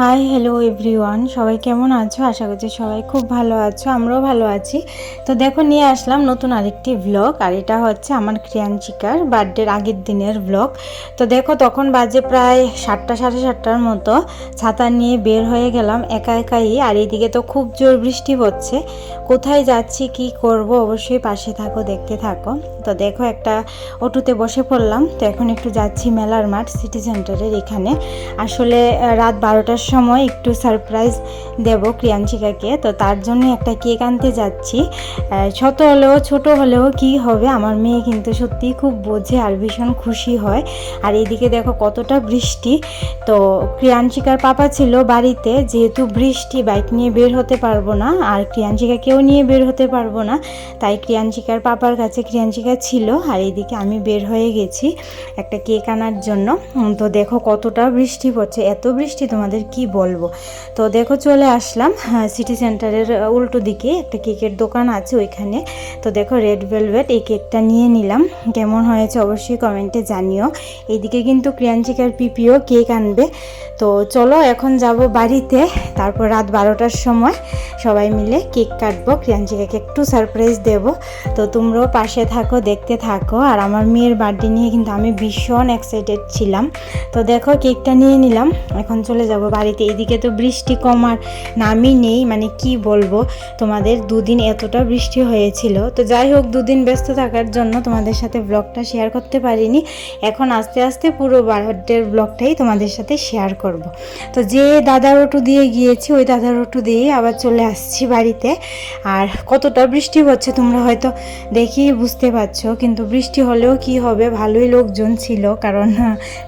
Hi hello everyone সবাই কেমন আছো? আশা করছি সবাই খুব ভালো আছো। আমরাও ভালো আছি। তো দেখো, নিয়ে আসলাম নতুন আরেকটি ব্লগ আর এটা হচ্ছে আমার ক্রিয়াঞ্চিকার বার্থডের আগের দিনের ব্লগ তো দেখো, তখন বাজে প্রায় সাতটা, সাড়ে সাতটার মতো। ছাতা নিয়ে বের হয়ে গেলাম একা একাই, আর এইদিকে তো খুব জোর বৃষ্টি হচ্ছে কোথায় যাচ্ছি, কি করব, অবশ্যই পাশে থাকো, দেখতে থাকো। তো দেখো, একটা অটোতে বসে পড়লাম। তো এখন একটু যাচ্ছি মেলার মাঠ সিটি সেন্টারের এখানে। আসলে রাত বারোটার সময় একটু সারপ্রাইজ দেব ক্রিয়াঞ্চিকাকে তো তার জন্য একটা কেক আনতে যাচ্ছি। ছোট হলেও ছোট হলেও কি হবে, আমার মেয়ে কিন্তু সত্যিই খুব বোঝে আর ভীষণ খুশি হয়। আর এইদিকে দেখো, কতটা বৃষ্টি। তো ক্রিয়াঞ্চিকার পাপা ছিল বাড়িতে, যেহেতু বৃষ্টি বাইক নিয়ে বের হতে পারব না। আর ক্রিয়াঞ্চিকাকেও নিয়ে বের হতে পারব না। তাই ক্রিয়াঞ্চিকার পাপার কাছে ক্রিয়াঞ্চিকা ছিল। আর এইদিকে আমি বের হয়ে গেছি একটা কেক আনার জন্য। তো দেখো কতটা বৃষ্টি পড়ছে। এত বৃষ্টি তোমাদের কি বলব? তো দেখো চলে আসলাম সিটি সেন্টারের উল্টো দিকে একটা কেকের দোকান আছে ওইখানে। তো দেখো রেড ভেলভেট এই কেকটা নিয়ে নিলাম। কেমন হয়েছে অবশ্যই কমেন্টে জানিও। এইদিকে কিন্তু ক্রিয়াঞ্চিকার পিপিও কেক আনবে। তো চলো এখন যাব বাড়িতে। তারপর রাত বারোটার সময় সবাই মিলে কেক কাটবো। ক্রিয়াঞ্চিকাকে একটু সারপ্রাইজ দেব। তো তোমরাও পাশে থাকো, দেখতে থাকো। আর আমার মেয়ের বার্থডে নিয়ে কিন্তু আমি ভীষণ এক্সাইটেড ছিলাম। তো দেখো কেকটা নিয়ে নিলাম। এখন চলে যাব বাড়িতে। এদিকে তো বৃষ্টি কমার নামই নেই মানে কি বলব? তোমাদের দুদিন এতটা বৃষ্টি হয়েছিল। তো যাই হোক, দুদিন ব্যস্ত থাকার জন্য তোমাদের সাথে ব্লগটা শেয়ার করতে পারিনি। এখন আস্তে আস্তে পুরো বার্থডের ব্লগটাই তোমাদের সাথে শেয়ার করব। তো যে দাদার অটো দিয়ে গিয়েছি, ওই দাদার অটো দিয়েই আবার চলে আসছি বাড়িতে। আর কতটা বৃষ্টি হচ্ছে তোমরা হয়তো দেখেই বুঝতে পারছ, কিন্তু বৃষ্টি হলেও কি হবে? ভালোই লোকজন ছিল, কারণ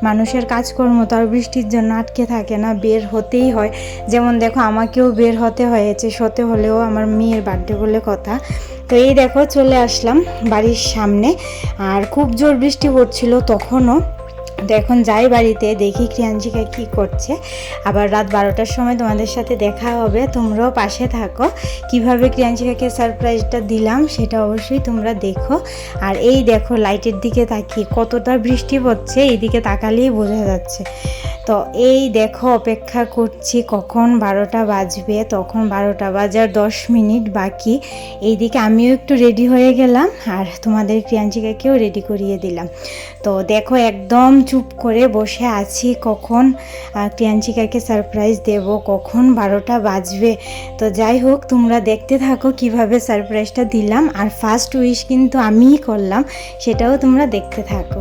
মানুষের কাজকর্ম তো আর বৃষ্টির জন্য আটকে থাকে না, বের হতেই হয়। যেমন দেখো, আমাকেও বের হতে হয়েছে, সতে হলেও আমার মেয়ের বার্থডে বলে কথা। তো এই দেখো, চলে আসলাম বাড়ির সামনে, আর খুব জোর বৃষ্টি হচ্ছিল তখনও। তো এখন যাই বাড়িতে, দেখি ক্রিয়াঞ্চিকা কি করছে। আবার রাত বারোটার সময় তোমাদের সাথে দেখা হবে। তোমরাও পাশে থাকো। কীভাবে ক্রিয়াঞ্জিকাকে সারপ্রাইজটা দিলাম, সেটা অবশ্যই তোমরা দেখো। আর এই দেখো লাইটের দিকে তাকিয়ে কতটা বৃষ্টি পড়ছে, এইদিকে তাকালেই বোঝা যাচ্ছে। তো এই দেখো, অপেক্ষা করছি কখন বারোটা বাজবে। তখন বারোটা বাজার দশ মিনিট বাকি। এইদিকে আমিও একটু রেডি হয়ে গেলাম, আর তোমাদের ক্রিয়াঞ্চিকাকেও রেডি করিয়ে দিলাম। তো দেখো, একদম চুপ করে বসে আছি কখন ক্রিয়াঞ্চিকাকে সারপ্রাইজ দেব, কখন বারোটা বাজবে। তো যাই হোক, তোমরা দেখতে থাকো কীভাবে সারপ্রাইজটা দিলাম। আর ফার্স্ট উইশ কিন্তু আমিই করলাম, সেটাও তোমরা দেখতে থাকো।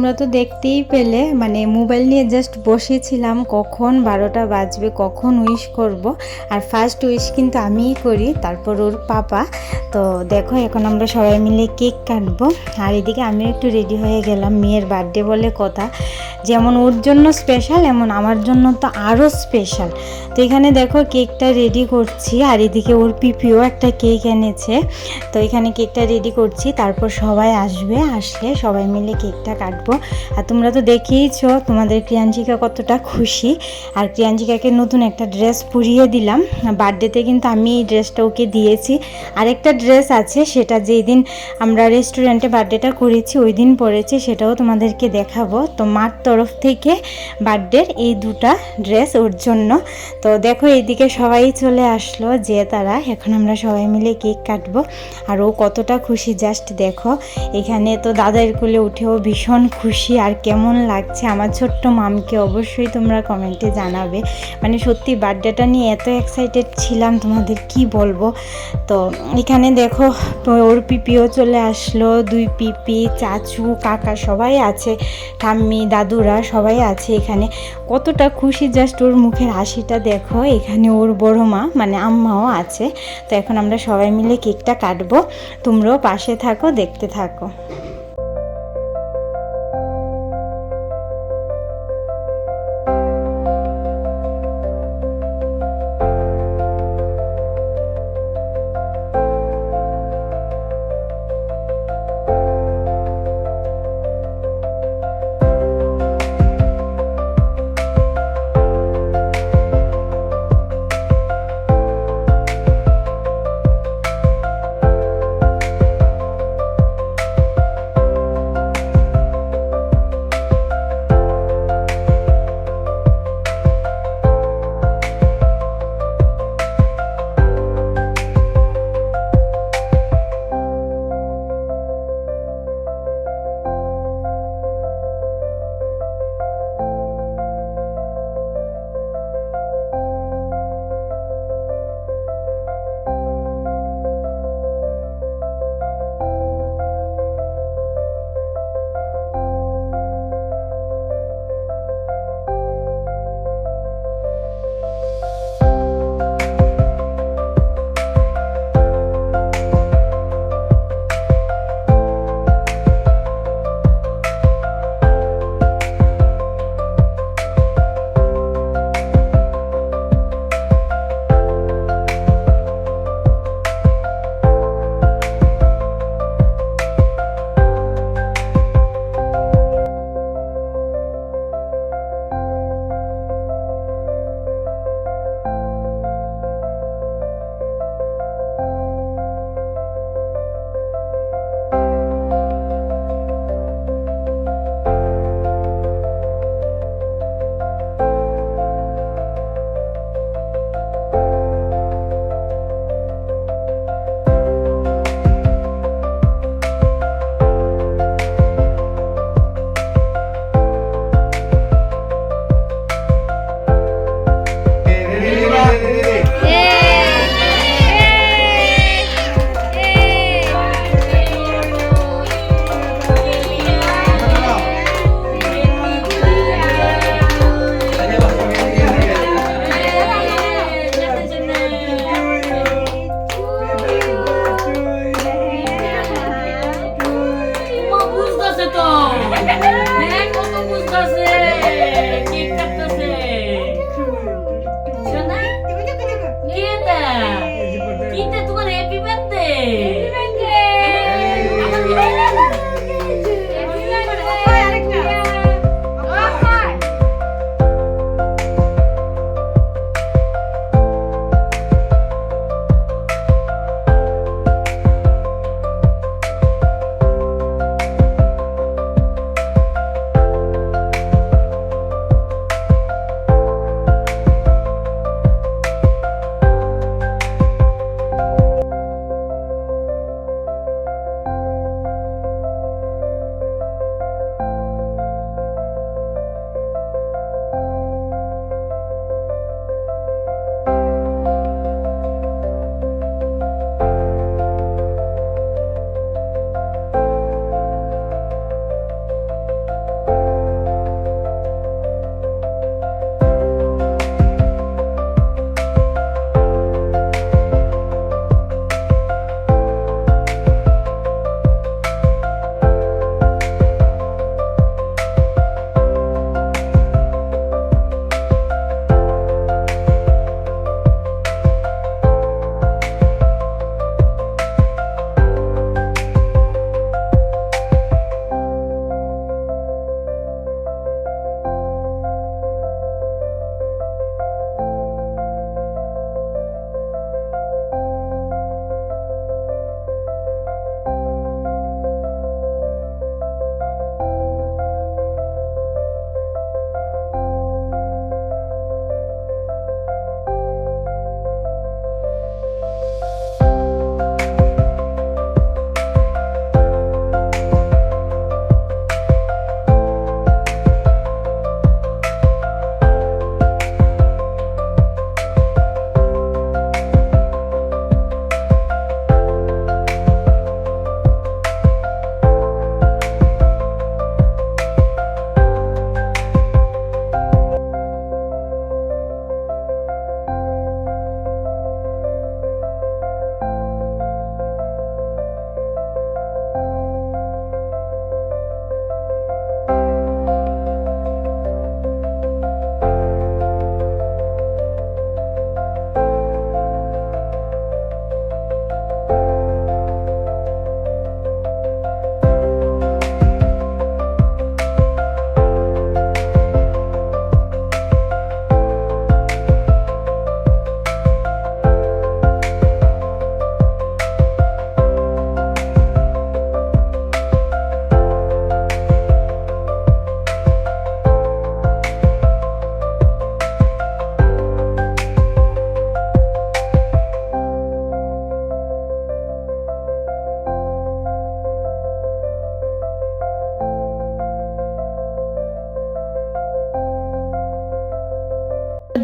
তোমরা তো দেখতেই পেলে মানে মোবাইল নিয়ে জাস্ট বসেছিলাম কখন বারোটা বাজবে, কখন উইশ করব। আর ফার্স্ট উইশ কিন্তু আমিই করি, তারপর ওর পাপা। তো দেখো, এখন আমরা সবাই মিলে কেক কাটবো। আর এদিকে আমিও একটু রেডি হয়ে গেলাম, মেয়ের বার্থডে বলে কথা। যেমন ওর জন্য স্পেশাল এমন আমার জন্য তো আরও স্পেশাল তো এখানে দেখো কেকটা রেডি করছি, আর এদিকে ওর পিপিও একটা কেক এনেছে। তো এখানে কেকটা রেডি করছি, তারপর সবাই আসবে আসলে সবাই মিলে কেকটা কাটবো। আর তোমরা তো দেখেইছো, তোমাদের ক্রিয়াঞ্চিকা কতটা খুশি। আর ক্রিয়াঞ্চিকাকে নতুন একটা ড্রেস পরিয়ে দিলাম। বার্থডেতে কিন্তু আমি এই ড্রেসটা ওকে দিয়েছি। আরেকটা ড্রেস আছে, সেটা যেই দিন আমরা রেস্টুরেন্টে বার্থডেটা করেছি ওই দিন পরেছি, সেটাও তোমাদেরকে দেখাবো। তো মার তরফ থেকে বার্থডের এই দুটা ড্রেস ওর জন্য। তো দেখো, এইদিকে সবাই চলে আসলো যে তারা। এখন আমরা সবাই মিলে কেক কাটবো। আর ও কতটা খুশি, জাস্ট দেখো। এখানে তো দাদার কোলে উঠেও ভীষণ খুশি। আর কেমন লাগছে আমার ছোট্ট মামকে অবশ্যই তোমরা কমেন্টে জানাবে। মানে সত্যি বার্থডেটা নিয়ে এত এক্সাইটেড ছিলাম, তোমাদের কি বলব? তো এখানে দেখো, ওর পিপিও চলে আসলো, দুই পিপি, চাচু, কাকা সবাই আছে, ঠাম্মি, দাদুরা সবাই আছে এখানে। কতটা খুশি, জাস্ট ওর মুখের হাসিটা দেখো। দেখো, এখানে ওর বড় মা মানে আম্মাও আছে। তো এখন আমরা সবাই মিলে কেকটা কাটবো। তোমরাও পাশে থাকো, দেখতে থাকো।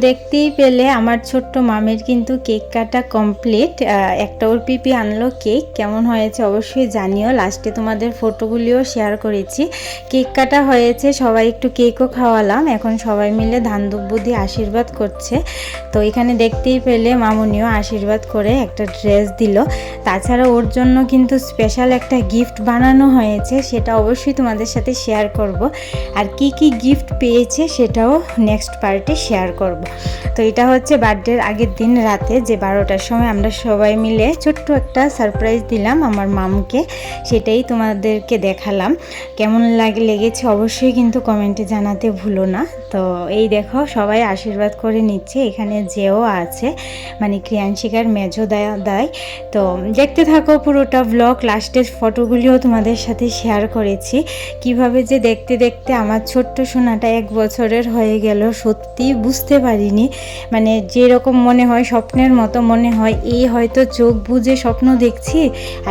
দেখতেই পেলে আমার ছোট্ট মামের কিন্তু কেক কাটা কমপ্লিট একটা ওর পিপি আনলো কেক। কেমন হয়েছে অবশ্যই জানিও। লাস্টে তোমাদের ফটোগুলিও শেয়ার করেছি। কেক কাটা হয়েছে, সবাই একটু কেকও খাওয়ালাম। এখন সবাই মিলে ধান দুব্বু দিয়ে আশীর্বাদ করছে। তো এখানে দেখতেই পেলে মামুনিও আশীর্বাদ করে একটা ড্রেস দিল। তাছাড়া ওর জন্য কিন্তু স্পেশাল একটা গিফট বানানো হয়েছে, সেটা অবশ্যই তোমাদের সাথে শেয়ার করব। আর কি কি গিফট পেয়েছে, সেটাও নেক্সট পার্টে শেয়ার করব। তো এটা হচ্ছে বার্থডের আগের দিন রাতে যে বারোটার সময় আমরা সবাই মিলে ছোট্ট একটা সারপ্রাইজ দিলাম আমার মামকে, সেটাই তোমাদেরকে দেখালাম। কেমন লাগে, লেগেছে অবশ্যই কিন্তু কমেন্টে জানাতে ভুলো না। তো এই দেখো, সবাই আশীর্বাদ করে নিচ্ছে। এখানে যেও আছে মানে ক্রিয়াংশিকার মেজো দেয় তো দেখতে থাকো পুরোটা ব্লগ লাস্টের ফটোগুলিও তোমাদের সাথে শেয়ার করেছি। কীভাবে যে দেখতে দেখতে আমার ছোট্ট সোনাটা এক বছরের হয়ে গেল, সত্যি বুঝতে পারিনি। মানে যেরকম মনে হয়, স্বপ্নের মতো মনে হয়, এই হয়তো চোখ বুজে স্বপ্ন দেখছি,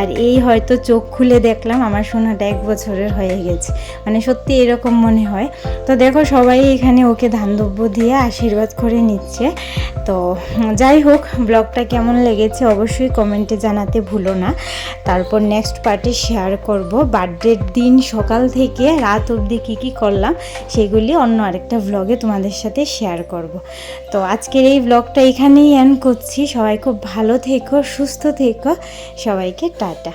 আর এই হয়তো চোখ খুলে দেখলাম আমার সোনাটা এক বছরের হয়ে গেছে। মানে সত্যি এরকম মনে হয়। তো দেখো সবাই এখানে ওকে ধানদব্য দিয়ে আশীর্বাদ করে নিচ্ছে। তো যাই হোক, ব্লগটা কেমন লেগেছে অবশ্যই কমেন্টে জানাতে ভুলো না। তারপর নেক্সট পার্টি শেয়ার করব। বার্থডের দিন সকাল থেকে রাত অবধি কী কী করলাম, সেগুলি অন্য আরেকটা ব্লগে তোমাদের সাথে শেয়ার করব। তো আজকের এই ব্লগটা এখানেই এন্ড করছি। সবাই খুব ভালো থেকো, সুস্থ থেকো। সবাইকে টাটা।